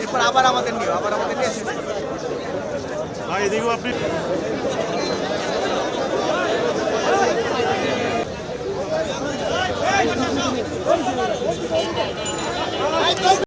এরপর আবার আমাদের নিয়ে আবার আমাদের নিয়ে আপনি